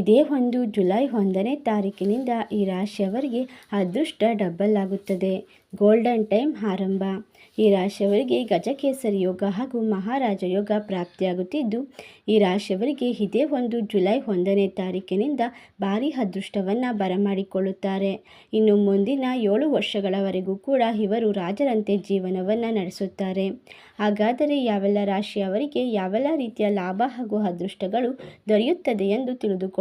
ಇದೇ ಒಂದು ಜುಲೈ ಒಂದನೇ ತಾರೀಕಿನಿಂದ ಈ ರಾಶಿಯವರಿಗೆ ಅದೃಷ್ಟ ಡಬ್ಬಲ್ ಆಗುತ್ತದೆ. ಗೋಲ್ಡನ್ ಟೈಮ್ ಆರಂಭ. ಈ ರಾಶಿಯವರಿಗೆ ಗಜಕೇಸರಿ ಯೋಗ ಹಾಗೂ ಮಹಾರಾಜ ಯೋಗ ಪ್ರಾಪ್ತಿಯಾಗುತ್ತಿದ್ದು, ಈ ರಾಶಿಯವರಿಗೆ ಇದೇ ಒಂದು ಜುಲೈ ಒಂದನೇ ತಾರೀಕಿನಿಂದ ಭಾರೀ ಅದೃಷ್ಟವನ್ನು ಬರಮಾಡಿಕೊಳ್ಳುತ್ತಾರೆ. ಇನ್ನು ಮುಂದಿನ ಏಳು ವರ್ಷಗಳವರೆಗೂ ಕೂಡ ಇವರು ರಾಜರಂತೆ ಜೀವನವನ್ನು ನಡೆಸುತ್ತಾರೆ. ಹಾಗಾದರೆ ಯಾವೆಲ್ಲ ರಾಶಿಯವರಿಗೆ ಯಾವೆಲ್ಲ ರೀತಿಯ ಲಾಭ ಹಾಗೂ ಅದೃಷ್ಟಗಳು ದೊರೆಯುತ್ತದೆ ಎಂದು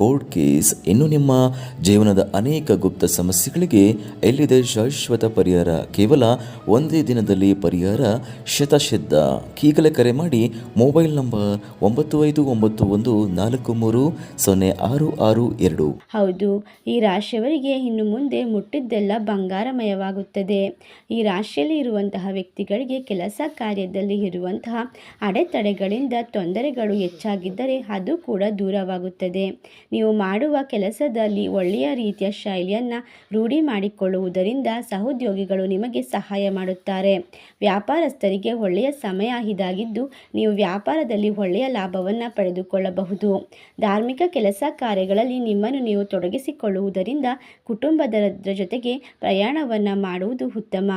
ಕೋರ್ಟ್ ಕೇಸ್, ಇನ್ನು ನಿಮ್ಮ ಜೀವನದ ಅನೇಕ ಗುಪ್ತ ಸಮಸ್ಯೆಗಳಿಗೆ ಎಲ್ಲಿದೆ ಶಾಶ್ವತ ಪರಿಹಾರ? ಕೇವಲ ಒಂದೇ ದಿನದಲ್ಲಿ ಪರಿಹಾರ? ಶತಸಿದ್ಧ ಈಗಲೇ ಕರೆ ಮಾಡಿ ಮೊಬೈಲ್ ನಂಬರ್ ಒಂಬತ್ತು ಐದು ಒಂಬತ್ತು ಒಂದು ನಾಲ್ಕು ಮೂರು ಸೊನ್ನೆ ಆರು ಆರು ಎರಡು. ಹೌದು, ಈ ರಾಶಿಯವರಿಗೆ ಇನ್ನು ಮುಂದೆ ಮುಟ್ಟಿದ್ದೆಲ್ಲ ಬಂಗಾರಮಯವಾಗುತ್ತದೆ. ಈ ರಾಶಿಯಲ್ಲಿ ಇರುವಂತಹ ವ್ಯಕ್ತಿಗಳಿಗೆ ಕೆಲಸ ಕಾರ್ಯದಲ್ಲಿ ಇರುವಂತಹ ಅಡೆತಡೆಗಳಿಂದ ತೊಂದರೆಗಳು ಹೆಚ್ಚಾಗಿದ್ದರೆ ಅದು ಕೂಡ ದೂರವಾಗುತ್ತದೆ. ನೀವು ಮಾಡುವ ಕೆಲಸದಲ್ಲಿ ಒಳ್ಳೆಯ ರೀತಿಯ ಶೈಲಿಯನ್ನು ರೂಢಿ ಮಾಡಿಕೊಳ್ಳುವುದರಿಂದ ಸಹೋದ್ಯೋಗಿಗಳು ನಿಮಗೆ ಸಹಾಯ ಮಾಡುತ್ತಾರೆ. ವ್ಯಾಪಾರಸ್ಥರಿಗೆ ಒಳ್ಳೆಯ ಸಮಯ ಇದಾಗಿದ್ದು ನೀವು ವ್ಯಾಪಾರದಲ್ಲಿ ಒಳ್ಳೆಯ ಲಾಭವನ್ನು ಪಡೆದುಕೊಳ್ಳಬಹುದು. ಧಾರ್ಮಿಕ ಕೆಲಸ ಕಾರ್ಯಗಳಲ್ಲಿ ನಿಮ್ಮನ್ನು ನೀವು ತೊಡಗಿಸಿಕೊಳ್ಳುವುದರಿಂದ ಕುಟುಂಬದರ ಜೊತೆಗೆ ಪ್ರಯಾಣವನ್ನು ಮಾಡುವುದು ಉತ್ತಮ.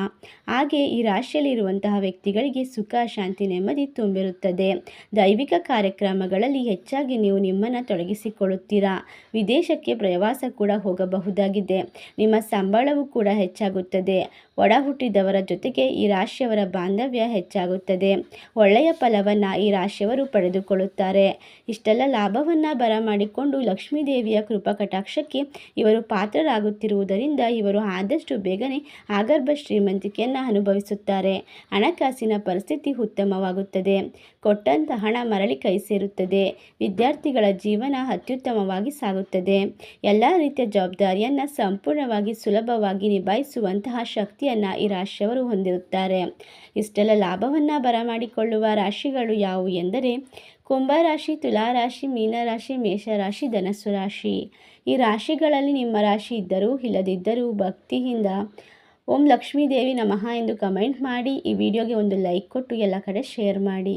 ಹಾಗೆ ಈ ರಾಶಿಯಲ್ಲಿರುವಂತಹ ವ್ಯಕ್ತಿಗಳಿಗೆ ಸುಖ, ಶಾಂತಿ, ನೆಮ್ಮದಿ ತುಂಬಿರುತ್ತದೆ. ದೈವಿಕ ಕಾರ್ಯಕ್ರಮಗಳಲ್ಲಿ ಹೆಚ್ಚಾಗಿ ನೀವು ನಿಮ್ಮನ್ನು ತೊಡಗಿಸಿಕೊಳ್ಳುತ್ತೀರಾ? ವಿದೇಶಕ್ಕೆ ಪ್ರವಾಸ ಕೂಡ ಹೋಗಬಹುದಾಗಿದೆ. ನಿಮ್ಮ ಸಂಬಳವೂ ಕೂಡ ಹೆಚ್ಚಾಗುತ್ತದೆ. ಒಡ ಹುಟ್ಟಿದವರ ಜೊತೆಗೆ ಈ ರಾಶಿಯವರ ಬಾಂಧವ್ಯ ಹೆಚ್ಚಾಗುತ್ತದೆ. ಒಳ್ಳೆಯ ಫಲವನ್ನು ಈ ರಾಶಿಯವರು ಪಡೆದುಕೊಳ್ಳುತ್ತಾರೆ. ಇಷ್ಟೆಲ್ಲ ಲಾಭವನ್ನು ಬರಮಾಡಿಕೊಂಡು ಲಕ್ಷ್ಮೀ ದೇವಿಯ ಕೃಪಾ ಕಟಾಕ್ಷಕ್ಕೆ ಇವರು ಪಾತ್ರರಾಗುತ್ತಿರುವುದರಿಂದ ಇವರು ಆದಷ್ಟು ಬೇಗನೆ ಆಗರ್ಭ ಶ್ರೀಮಂತಿಕೆಯನ್ನು ಅನುಭವಿಸುತ್ತಾರೆ. ಹಣಕಾಸಿನ ಪರಿಸ್ಥಿತಿ ಉತ್ತಮವಾಗುತ್ತದೆ. ಕೊಟ್ಟಂತ ಹಣ ಮರಳಿ ಕೈ ಸೇರುತ್ತದೆ. ವಿದ್ಯಾರ್ಥಿಗಳ ಜೀವನ ಅತ್ಯುತ್ತಮವಾಗಿ ಸಾಗುತ್ತದೆ. ಎಲ್ಲ ರೀತಿಯ ಜವಾಬ್ದಾರಿಯನ್ನು ಸಂಪೂರ್ಣವಾಗಿ ಸುಲಭವಾಗಿ ನಿಭಾಯಿಸುವಂತಹ ಶಕ್ತಿಯನ್ನು ಈ ರಾಶಿಯವರು ಹೊಂದಿರುತ್ತಾರೆ. ಇಷ್ಟೆಲ್ಲ ಲಾಭವನ್ನು ಬರಮಾಡಿಕೊಳ್ಳುವ ರಾಶಿಗಳು ಯಾವುವು ಎಂದರೆ ಕುಂಭರಾಶಿ ತುಲಾರಾಶಿ ಮೀನರಾಶಿ ಮೇಷರಾಶಿ ಧನಸ್ಸು ರಾಶಿ. ಈ ರಾಶಿಗಳಲ್ಲಿ ನಿಮ್ಮ ರಾಶಿ ಇದ್ದರೂ ಇಲ್ಲದಿದ್ದರೂ ಭಕ್ತಿಯಿಂದ ಓಂ ಲಕ್ಷ್ಮೀದೇವಿ ನಮಃ ಎಂದು ಕಮೆಂಟ್ ಮಾಡಿ, ಈ ವಿಡಿಯೋಗೆ ಒಂದು ಲೈಕ್ ಕೊಟ್ಟು ಎಲ್ಲ ಕಡೆ ಶೇರ್ ಮಾಡಿ.